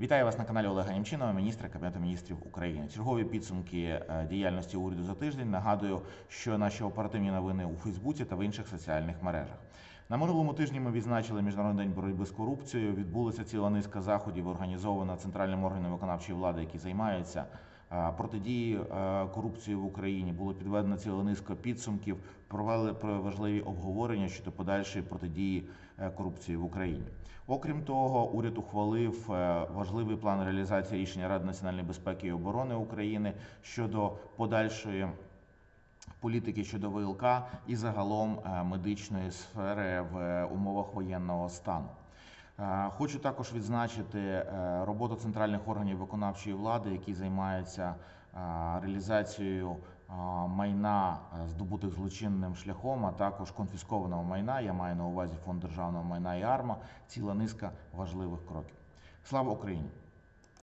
Вітаю вас на каналі Олега Німчинова, міністра Кабінету міністрів України. Чергові підсумки е, діяльності уряду за тиждень. Нагадую, що наші оперативні новини у Фейсбуці та в інших соціальних мережах. На минулому тижні ми відзначили Міжнародний день боротьби з корупцією. Відбулася ціла низка заходів, організована центральним органом виконавчої влади, які займаються протидії е, корупції в Україні. Було підведено ціла низка підсумків, провели про важливі обговорення щодо подальшої протидії е, корупції в Україні. Окрім того, уряд ухвалив е, важливий план реалізації рішення Ради національної безпеки і оборони України щодо подальшої політики щодо ВЛК і загалом е, медичної сфери в е, умовах воєнного стану. Е, Хочу також відзначити е, роботу центральних органів виконавчої влади, які займаються е, реалізацією майна, здобутих злочинним шляхом, а також конфіскованого майна. Я маю на увазі фонд державного майна і АРМА. Ціла низка важливих кроків. Слава Україні!